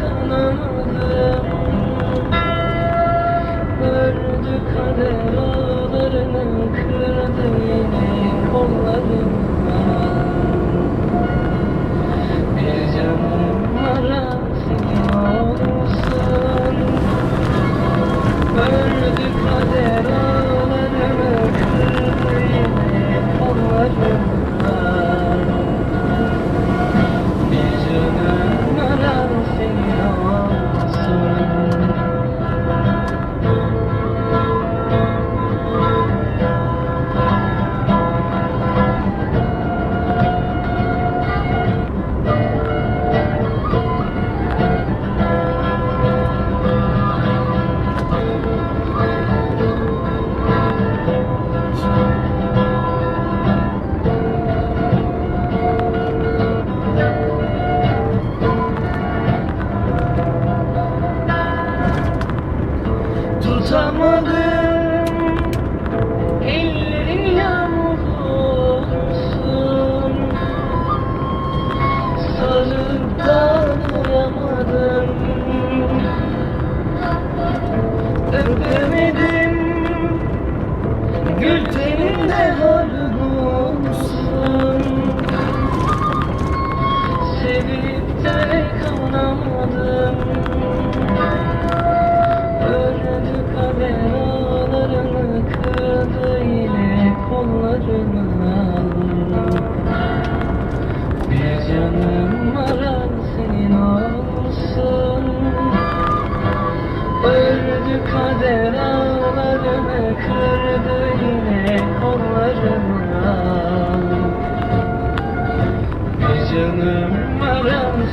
kanamadım. Ördü kader ağlarını kırdı yine kollarımla Bir canım ara senin olsun. Ördü kader ağlarını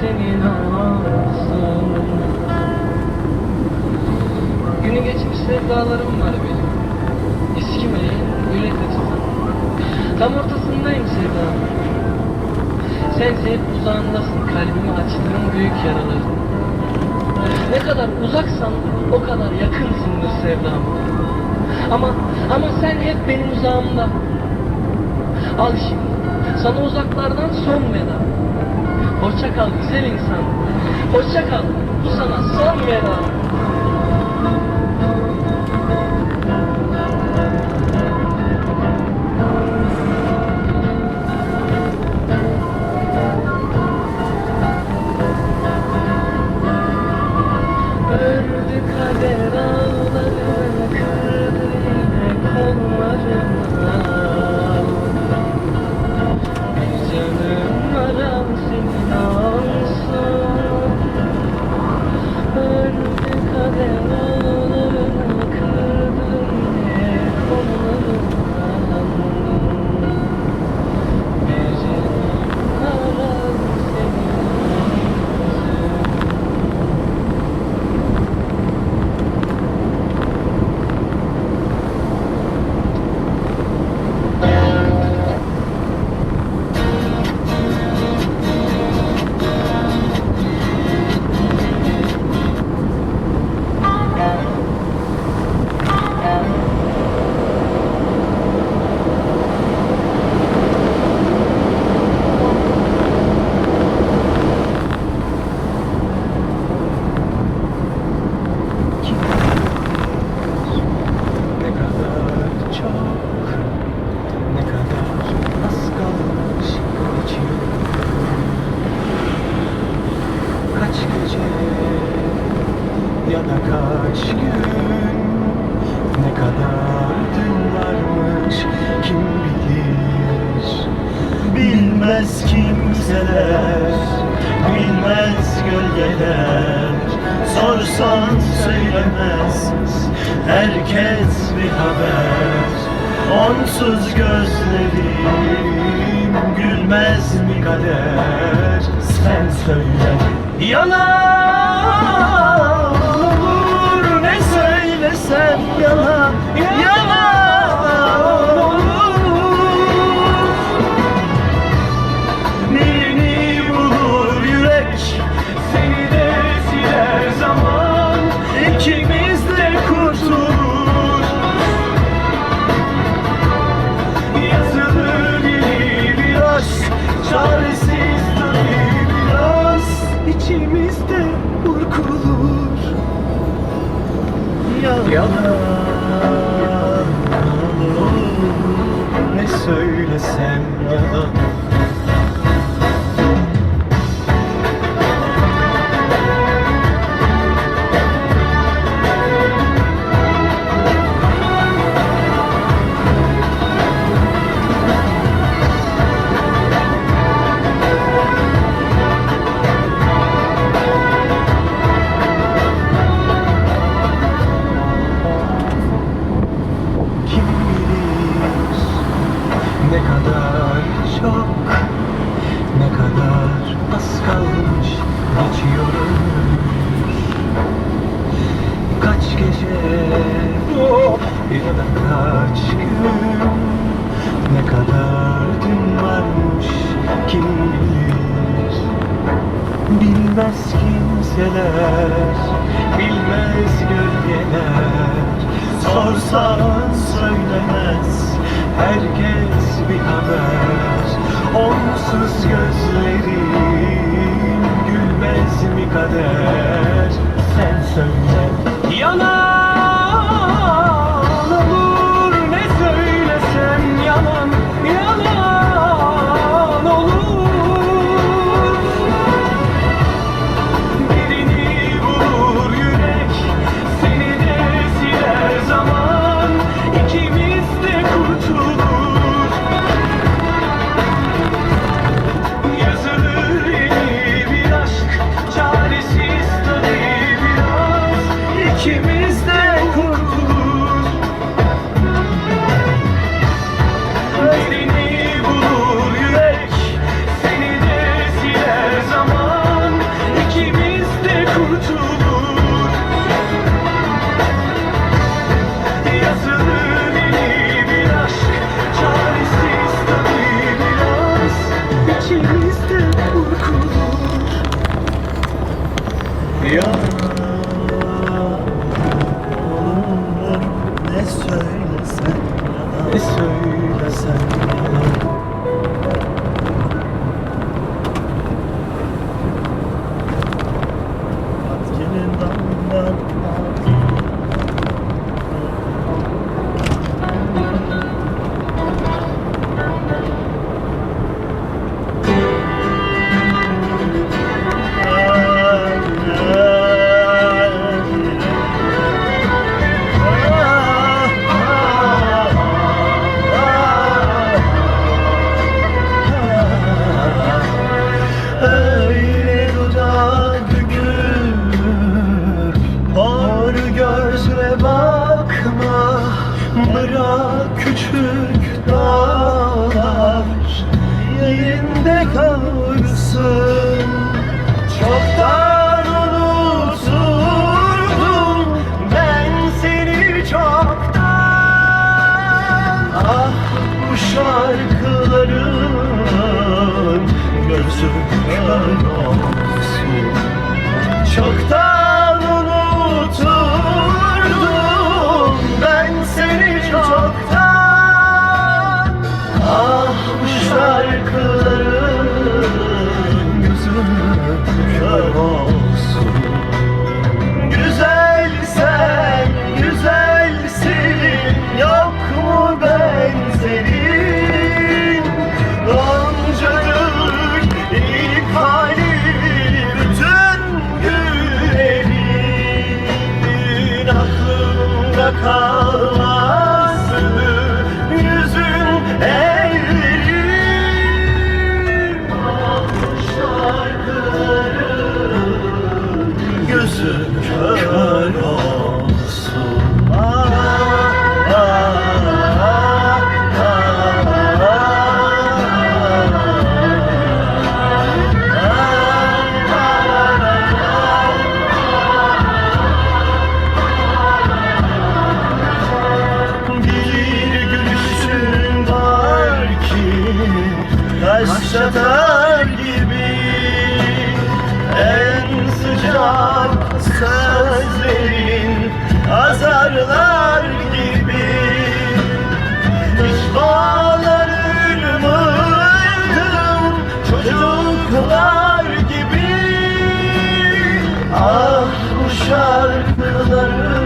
senin olsun Günü geçmiş sevdalarım var benim. Eskimeyen öyle tutan Tam ortasındayım sevdam Sense hep uzağındasın kalbimi açtığın büyük yaraların Ne kadar uzaksan o kadar yakınsındır sevdam. Ama ama sen hep benim uzağımda. Al şimdi sana uzaklardan son veda Hoşça kal güzel insan. Hoşça kal. Bu sana son veda. Ördü kader Kaç gece? Ya da kaç gün, ne kadar dün varmış? Kim bilir. Bilmez kimseler, bilmez gölgeler. Sorsan söylemez herkes bir haber. Onsuz gözlerim gülmez mi kader? Sen söyle yalan olur ne söylesem yalan semradan Bilmez kimseler, bilmez gölgeler. Sorsan söylemez, herkes bir haber. Onsuz gözlerim gülmez mi kader? Sen söyle. Yalan denizde burkulur Yarın şarkıların gözü olsun. Çoktan unutulmuş Ah bu şarkıları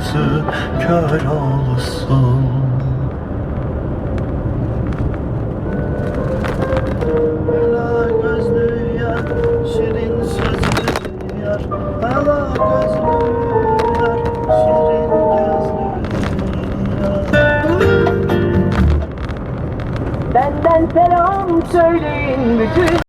gözü kör olsun Ela gözlü yar, şirin sözlü yar. Ela gözlü yar, şirin gözlü yar. Benden selam söyleyin bütün